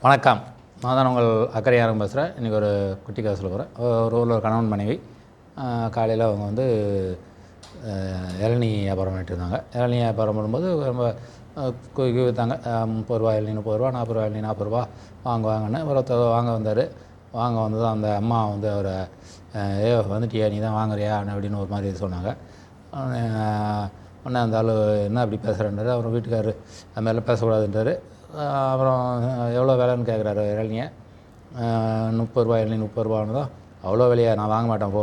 வணக்கம். நான் தான் உங்கள் அக்கறையாரம் பேசுகிறேன். இன்றைக்கி ஒரு குட்டி கதை சொல்ல போகிறேன். ஒரு ஊரில் ஒரு கணவன் மனைவி காலையில் அவங்க வந்து இளநீ வியாபாரம் பண்ணிட்டு இருந்தாங்க. இளநீ வியாபாரம் பண்ணும்போது ரொம்ப அஹ், கு- விற்றாங்க முப்பது ரூபா இளநீ முப்பது ரூபா நாற்பது ரூபா இளநீ நாற்பது ரூபா வாங்க வாங்கன்னு ஒருத்தர் வாங்க வந்தார். வாங்க வந்ததும் அந்த அம்மா வந்து அவரை ஏ வந்துட்டியா? நீ தான் வாங்குறியா? அப்படின்னு ஒரு மாதிரி சொன்னாங்க. உடனே, இருந்தாலும் அந்த ஆள் என்ன அப்படி பேசுகிறேன்றாரு அப்புறம் வீட்டுக்காரர் அது மாதிரிலாம் பேசக்கூடாதுன்றாரு. அப்புறம் எவ்வளோ விலைன்னு கேட்குறாரு இளநிய. முப்பது ரூபா இளநீ முப்பது ரூபான்னு தான் அவ்வளோ விலையா? நான் வாங்க மாட்டேன் போ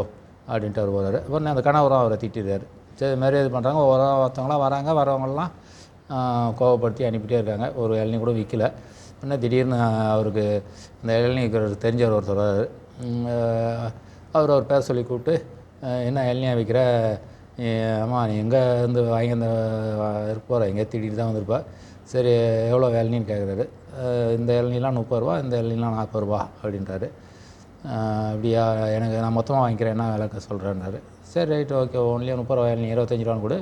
அப்படின்ட்டு அவர் போகிறாரு உடனே அந்த கணவரும் அவரை திட்டிடுறாரு. சரி இது மாதிரி இது பண்ணுறாங்க ஒரு ஒருத்தவங்களாம் வராங்க வரவங்களாம் கோவப்படுத்தி அனுப்பிட்டே இருக்காங்க. ஒரு இளநீ கூட விற்கல உடனே திடீர்னு அவருக்கு அந்த இளநீ தெரிஞ்சவர் ஒருத்தர் அவர் அவர் பேர் சொல்லி கூப்பிட்டு என்ன இளநியாக விற்கிற அம்மா நீ எங்கே இருந்து வாங்கி அந்த இருப்போற? எங்கே திடீர்னு தான் வந்திருப்பா. சரி எவ்வளோ இளநின்னு கேட்குறாரு இந்த இளநிலாம் முப்பது ரூபா இந்த இளநிலாம் நாற்பது ரூபா அப்படின்றாரு. அப்படியா எனக்கு நான் மொத்தமாக வாங்கிக்கிறேன் என்ன விலைக்கு சொல்கிறேன்னாரு சரி ரைட் ஓகே ஒன்லியே முப்பது ரூபா இளநீ இருபத்தஞ்சி ரூபான்னு கொடு.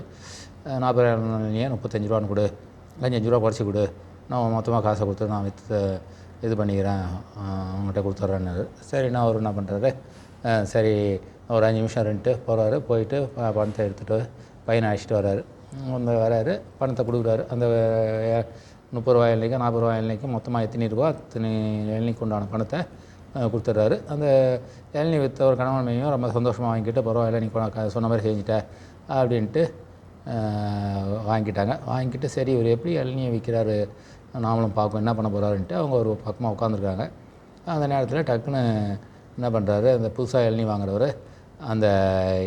நாற்பது ரூபா இளநியே முப்பத்தஞ்சு ரூபான்னு கொடு. அஞ்சு ரூபா குறைச்சி கொடு. நான் மொத்தமாக காசை கொடுத்து நான் விற்று இது பண்ணிக்கிறேன் அவங்ககிட்ட கொடுத்துட்றேன்னாரு சரி நான் அவர் என்ன பண்ணுறாரு சரி ஒரு அஞ்சு நிமிஷம் ரெண்டு போகிறாரு போயிட்டு ப- பணத்தை எடுத்துகிட்டு பையனை அழைச்சிட்டு வர்றாரு. வந்து வராரு பணத்தை கொடுக்குறாரு. அந்த முப்பது ரூபாய் இளநிக்கு நாற்பது ரூபாய் இளநிக்கு மொத்தமாக எத்தனை ரூபா அத்தனை இளநிக்கு உண்டான பணத்தை கொடுத்துட்றாரு. அந்த இளநீ விற்ற ஒரு கணவன் ரொம்ப சந்தோஷமாக வாங்கிட்டு பரவாயில்ல நீ சொன்ன மாதிரி செஞ்சுட்டேன் அப்படின்ட்டு வாங்கிட்டாங்க வாங்கிட்டு சரி இவர் எப்படி இளநியை விற்கிறாரு? நாமளும் பார்ப்போம் என்ன பண்ண போகிறாருன்ட்டு அவங்க ஒரு பக்கமாக உட்காந்துருக்காங்க அந்த நேரத்தில் டக்குன்னு என்ன பண்ணுறாரு அந்த புதுசாக இளநீ வாங்குறவர் அந்த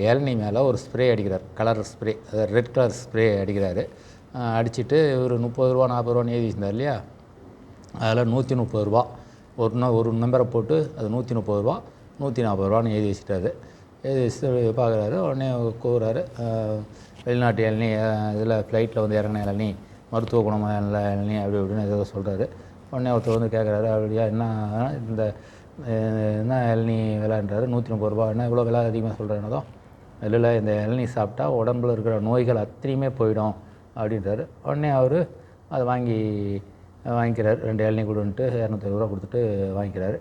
இளநி மேலே ஒரு ஸ்ப்ரே அடிக்கிறார் கலர் ஸ்ப்ரே அதாவது ரெட் கலர் ஸ்ப்ரே அடிக்கிறாரு. அடிச்சுட்டு அடிச்சிட்டு முப்பது ரூபா நாற்பது ரூபான்னு எழுதி இருந்தார் இல்லையா? அதில் நூற்றி முப்பது ரூபா. ஒரு ஒரு நம்பரை போட்டு அது நூற்றி முப்பது ரூபா நூற்றி நாற்பது ரூபான்னு எழுதி வச்சுட்டாரு. எழுதி வச்சுட்டு பார்க்குறாரு. உடனே கூறுறாரு வெளிநாட்டு இளநீ இதில் ஃப்ளைட்டில் வந்து இறங்கின இளநீ மருத்துவ குணமாக இல்லை இளநீ அப்படி இப்படின்னு ஏதோ சொல்கிறாரு உடனே ஒருத்தர் வந்து கேட்குறாரு அப்படியா என்ன இந்த என்ன இளநீ விலைன்றாரு? நூற்றி முப்பது ரூபா. என்ன இவ்வளோ விலை அதிகமாக சொல்கிறேன்னதும் இல்லை இந்த இளநீ சாப்பிட்டா உடம்புல இருக்கிற நோய்கள் அத்தனையுமே போயிடும் அப்படின்றாரு. உடனே அவர் அதை வாங்கி வாங்கிக்கிறார். ரெண்டு இளநீ கொடுன்ட்டு இரநூத்தி ரூபா கொடுத்துட்டு வாங்கிக்கிறாரு.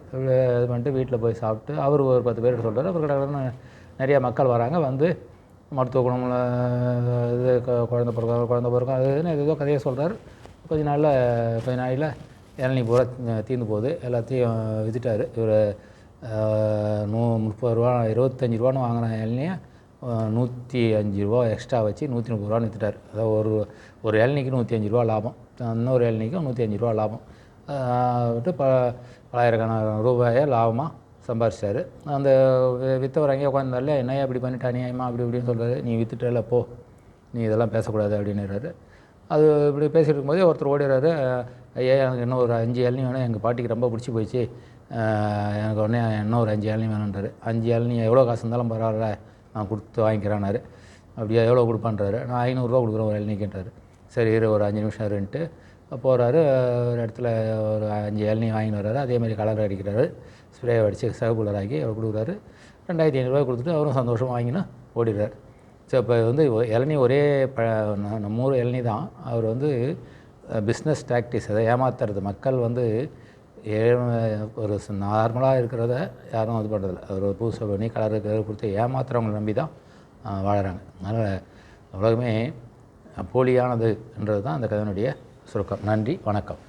இது பண்ணிட்டு வீட்டில் போய் சாப்பிட்டு அவர் ஒரு பத்து பேர் சொல்கிறார் அப்புறம் கடற்கடன்னு நிறையா மக்கள் வராங்க. வந்து மருத்துவ குணமுள்ள இது குழந்த பிறக்க குழந்த பிறக்கம் பிறக்கும் அது ஏதோ கதையை சொல்கிறார் கொஞ்ச நாளில் கொஞ்ச நாளில் இளநீ பூரா தீர்ந்து போகுது. எல்லாத்தையும் வித்துட்டார். இவர் நூ முப்பது ரூபா இருபத்தஞ்சி ரூபான்னு வாங்கின இளநியை நூற்றி அஞ்சு ரூபா எக்ஸ்ட்ரா வச்சு நூற்றி முப்பது ரூபான்னு விற்றுட்டார் அதாவது ஒரு ஒரு இளநிக்கு நூற்றி அஞ்சு ரூபா லாபம். இன்னொரு இளநிக்கும் நூற்றி அஞ்சு ரூபா லாபம். விட்டு ப பலாயிரக்கணக்கான ரூபாயை லாபமாக சம்பாரிச்சார் அந்த விற்றவர் அங்கேயே உட்காந்தால என்னையா இப்படி பண்ணிட்டு அநியாயமா அப்படி இப்படின்னு சொல்கிறாரு நீ விற்றுட்டல போ. நீ இதெல்லாம் பேசக்கூடாது அப்படின்னுறாரு. அது இப்படி பேசிகிட்டு இருக்கும்போதே ஒருத்தர் ஓடிடுறாரு. ஐயா எனக்கு இன்னும் ஒரு அஞ்சு இளநி வேணும். எங்கள் பாட்டிக்கு ரொம்ப பிடிச்சி போயிடுச்சு. எனக்கு உடனே இன்னும் ஒரு அஞ்சு இளநி வேணுன்றாரு அஞ்சு இளநி எவ்வளோ காசு இருந்தாலும் பரவாயில்ல நான் கொடுத்து வாங்கிக்கிறேன்னாரு. அப்படியே எவ்வளோ கொடுப்பான்றாரு. நான் ஐநூறுரூவா கொடுக்குறேன் ஒரு இளநீக்கின்றாரு சரி இரு ஒரு அஞ்சு நிமிஷம் இருன்ட்டு போகிறாரு ஒரு இடத்துல ஒரு அஞ்சு இளநீ வாங்கின்னு வர்றாரு. அதே மாதிரி கலர் அடிக்கிறாரு. ஸ்ப்ரே அடித்து சிவப்பு கலர் ஆக்கி அவர் கொடுக்குறாரு. ரெண்டாயிரத்தி ஐநூறுரூவா கொடுத்துட்டு அவரும் சந்தோஷமாக வாங்கினா ஓடிடுறாரு. ஸோ இப்போ வந்து இளநீ ஒரே ப நம்ம ஊர் இளநீ தான். அவர் வந்து பிஸ்னஸ் டாக்டிஸ் அதை ஏமாத்துறது. மக்கள் வந்து ஒரு நார்மலாக இருக்கிறத யாரும் இது பண்ணுறதில்ல ஒரு புதுசு பண்ணி கலர் இருக்கிறத கொடுத்து ஏமாத்துறவங்களை நம்பி தான் வாழறாங்க. அதனால் உலகமே போலியானது என்றது தான் அந்த கதையினுடைய சுருக்கம். நன்றி வணக்கம்.